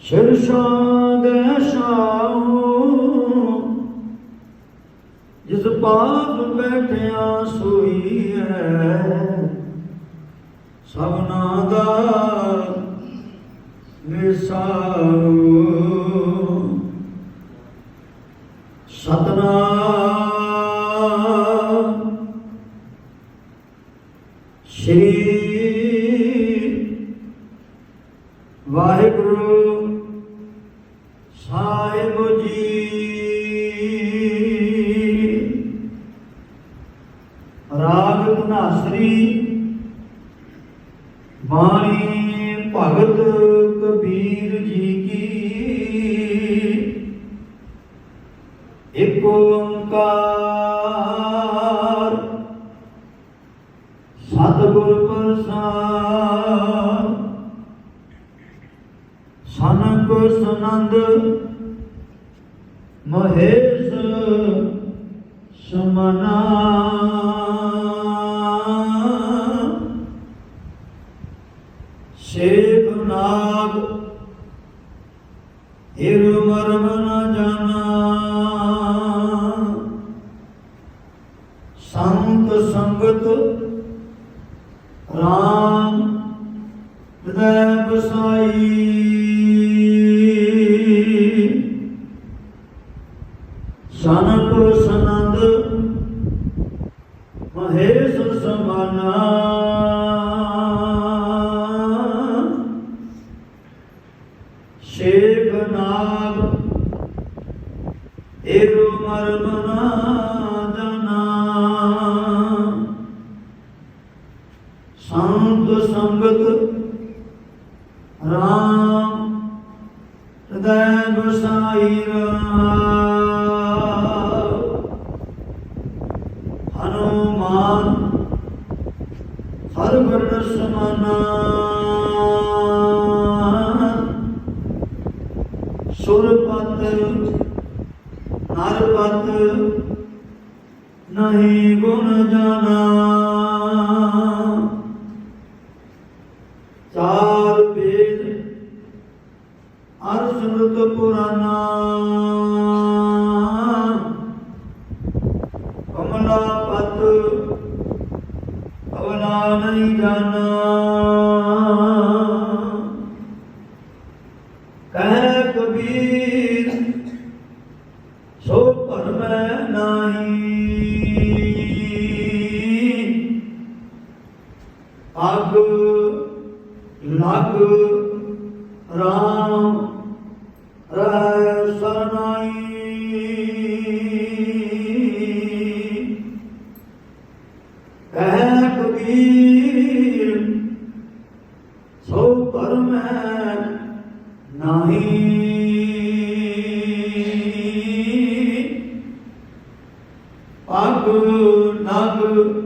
ਸ਼ਿਰਸ਼ਾਂ ਦੇ ਜਿਸ ਪਾਪ ਬੈਠਿਆ ਸੋਈ ਹੈ ਸਭਨਾ ਦਾ ਵਿਸਾਰੂ ਸਤਨਾਮ ਸ਼੍ਰੀ ਵਾਹਿਗੁਰੂ ਬਾਣੀ ਭਗਤ ਕਬੀਰ ਜੀ ਕੀ? ਏਕ ਓੰਕਾਰ ਸਤਿਗੁਰ ਪ੍ਰਸਾਦ ਸਨਕ ਸਨੰਦ ਮਹੇਸ਼ ਸਮਨਾ ਸੇਖ ਨਾਗ ਹਿਰ ਮਰਮ ਨ ਜਾਣਾ। ਸੰਤ ਸੰਗਤ ਰਾਮ ਹਿਰਦੈ ਬਸਾਈ ਸਨਕ ਸਨੰਦ ਮਹੇਸ਼ ਸਮਾਨਾ। ਸ਼ੇਖ ਨਾਗ। ਏਰੋ ਮਰਮ ਨਾ ਸੰਤ ਸੰਗਤ ਰਾਮ ਹਿਰਦੈ ਬਸਾਈ ਰਾਮ। ਹਨੂਮਾਨ ਹਰ ਵਰਣ ਸਮਾਨਾ ਸੁਰਪਤ ਨਰਪਤ ਨਹੀਂ ਗੁਣ ਜਾਣਾ। ਚਾਰ ਵੇਦ ਅਰ ਸੁਨਤ ਪੁਰਾਨਾ ਕਮਲਾ ਪਤ, ਅਵਲਾ ਨਹੀਂ ਜਾਣਾ। ਅਗ ਲਗ ਰਾਮ ਰਹਿ ਸਰਨਾਈ। ਕਹਿ ਕਬੀਰ ਸੋ ਪਰਮੈ ਨਾਹੀ। ਅਗ ਨਗ